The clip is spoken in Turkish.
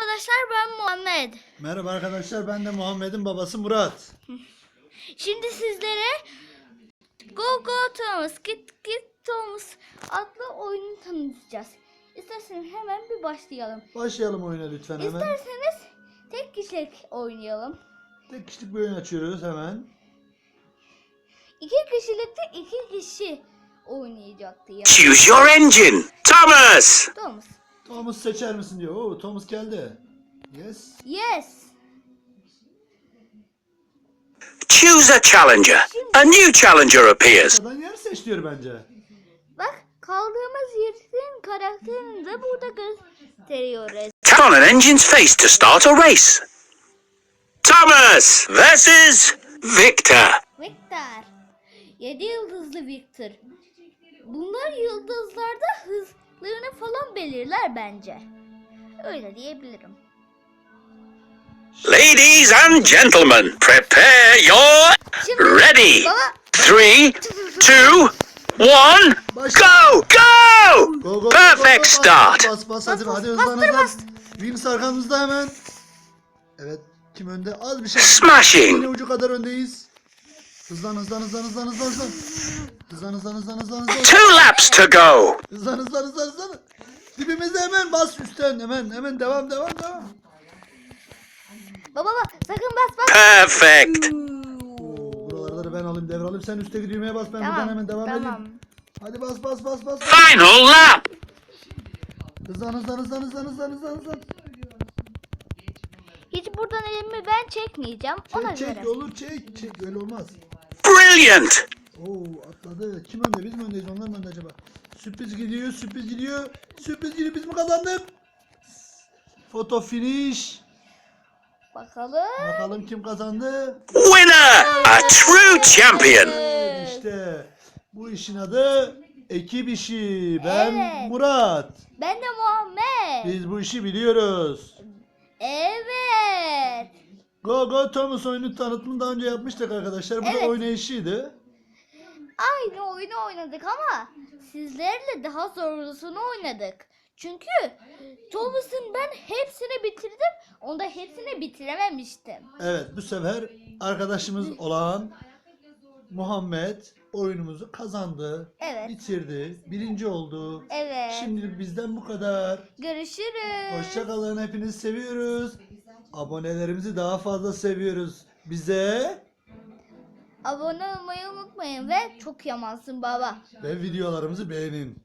arkadaşlar ben Muhammed. Merhaba arkadaşlar ben de Muhammed'in babası Murat. Şimdi sizlere Go Go Thomas Git Git Thomas adlı oyunu tanıtacağız. İsterseniz hemen bir başlayalım. Başlayalım oyuna lütfen hemen. İsterseniz tek kişilik oynayalım. Tek kişilik bir oyun açıyoruz hemen. İki kişilikte iki kişi oynayacaktı ya. Choose your engine. Thomas! Thomas. Thomas seçer misin diyor. Oo Thomas geldi. Yes. Yes. Choose a challenger. A new challenger appears. Buradan yer seç diyor bence. Bak kaldığımız yerin karakterini de burada gösteriyoruz. Tap on an engine's face to start a race. Thomas versus Victor. Victor. 7 yıldızlı Victor. Bunlar yıldızlarda hızlarını falan belirler bence. Öyle diyebilirim. Ladies and gentlemen, prepare your ready. Three, two, one, go, go! Perfect start. Bas bas hadi hadi hızlan hızlan. Wings arkamızda hemen. Evet kim önde? Az bir şey. Smashing. Yine ucu kadar öndeyiz. Hızlan hızlan hızlan hızlan hızlan hızlan. Hızlan hızlan hızlan hızlan hızlan. Two laps to go. Hızlan hızlan hızlan hızlan. Dibimizde hemen bas üstten hemen hemen devam devam devam. baba bak sakın bas bas. Perfect. Oo, buralarda ben alayım devralayım sen üstteki düğmeye bas ben buradan Tamam. hemen devam tamam. edeyim. Hadi bas bas bas bas. bas. Final lap. Hızlan hızlan hızlan hızlan hızlan hızlan hızlan. Hiç buradan elimi ben çekmeyeceğim. Ona Çek göre. çek olur çek çek öyle olmaz. Brilliant. Oo atladı. Kim önde biz mi öndeyiz onlar mı önde acaba? Sürpriz gidiyor sürpriz gidiyor. Sürpriz gidiyor biz mi kazandık? Foto finish. Bakalım. Bakalım kim kazandı? Winner. A true champion. Evet işte bu işin adı ekip işi. Ben Evet. Murat. Ben de Muhammed. Biz bu işi biliyoruz. Evet. Go Go Thomas oyunu tanıtımını daha önce yapmıştık arkadaşlar. Bu Evet. da oynayışıydı. Aynı oyunu oynadık ama sizlerle daha zorlusunu oynadık. Çünkü Thomas'ın ben hepsini bitirdim. Onda hepsini bitirememiştim. Evet bu sefer arkadaşımız olan Muhammed oyunumuzu kazandı. Evet. Bitirdi. Birinci oldu. Evet. Şimdilik bizden bu kadar. Görüşürüz. Hoşçakalın. Hepinizi seviyoruz. Abonelerimizi daha fazla seviyoruz. Bize Abone olmayı unutmayın ve çok yamansın baba. ve videolarımızı beğenin.